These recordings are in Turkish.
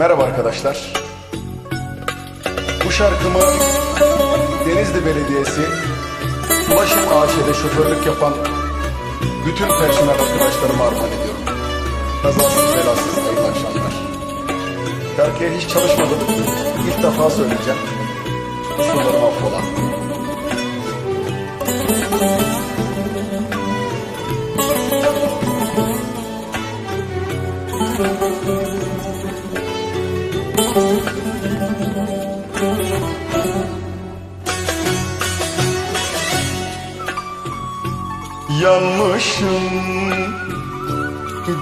Merhaba arkadaşlar. Bu şarkımı Denizli Belediyesi Ulaşım AŞ'de şoförlük yapan bütün personel arkadaşlarıma armağan ediyorum. Kazasız belasız hayırlı akşamlar. Şarkıya hiç çalışmadım. İlk defa söyleyeceğim. Kusurlarım affola. Yanmışım,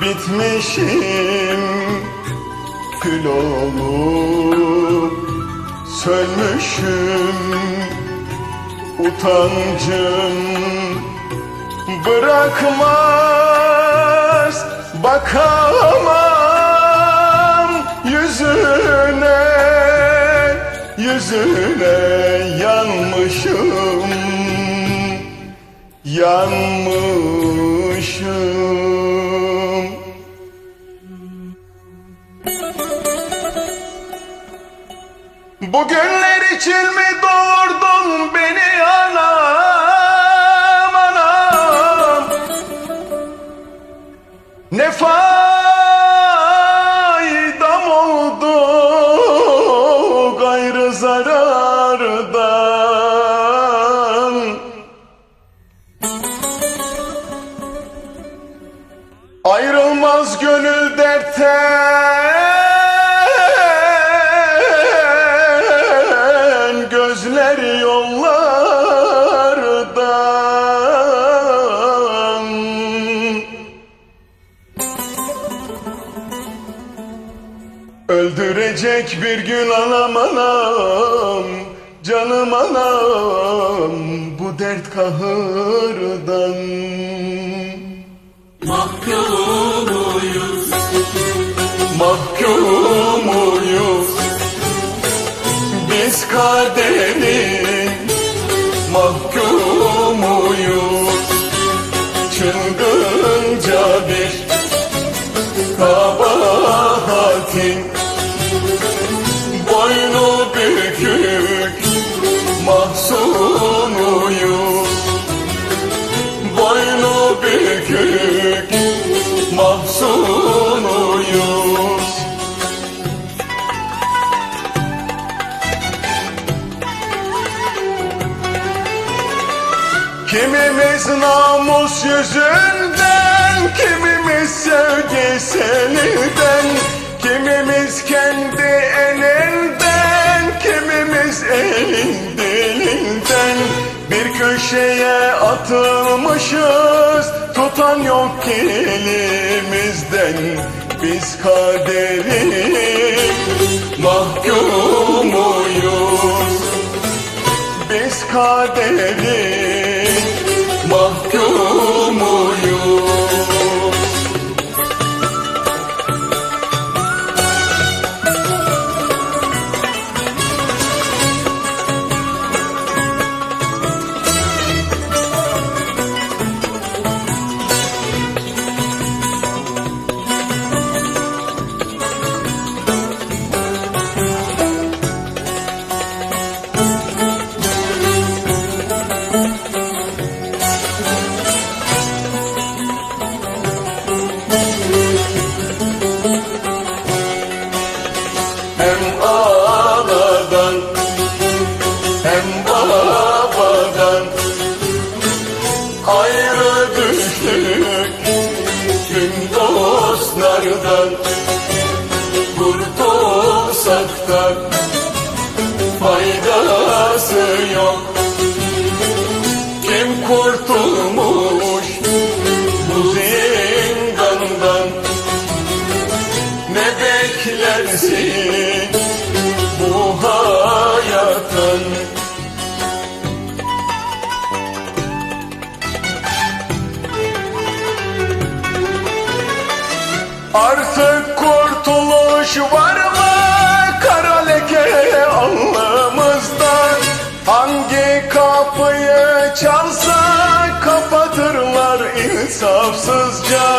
bitmişim, kül olup sönmüşüm, utancım bırakmaz, bakamam. Yüzüne, yüzüne yanmışım. Yanmışım. Bugünler için mi doğurdun beni anam dertten Gözler yollardan. Öldürecek bir gün anam anam Canım anam Bu dert kahırdan. Mahkumuyuz, Mahkumuyuz. Biz kaderin mahkumuyuz. Çılgınca bir kabahatin Boynu Kimimiz namus yüzünden, kimimiz sevgi seninden, kimimiz kendi elinden, kimimiz elin dilinden. Bir köşeye atılmışız, tutan yok elimizden. Biz kaderin mahkumuyuz. Biz kaderin Ayrı düştük. Tüm dostlardan Kurtulsak da faydası yok. Kim kurtulmuş bu zindandan? Ne beklersin bu hayatın Artık kurtuluş var mı? Kara leke alnımızdan Hangi kapıyı çalsak kapatırlar insafsızca.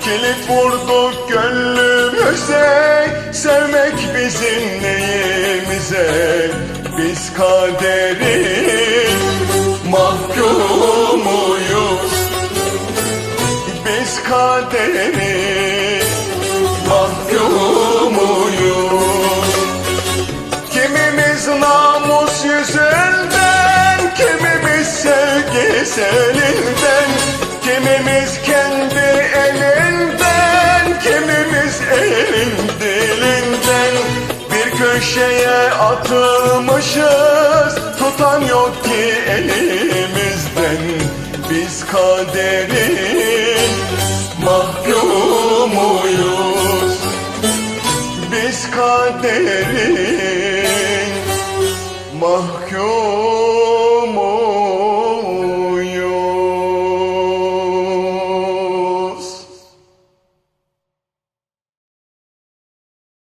Kilit vurduk gönlüme göze Sevmek bizim neyimize? Biz kaderin elinden Kimimiz kendi elinden Kimimiz elin dilinden. Bir köşeye atılmışız Tutan yok ki elimizden. Biz kaderin mahkumuyuz Biz kaderin mahkum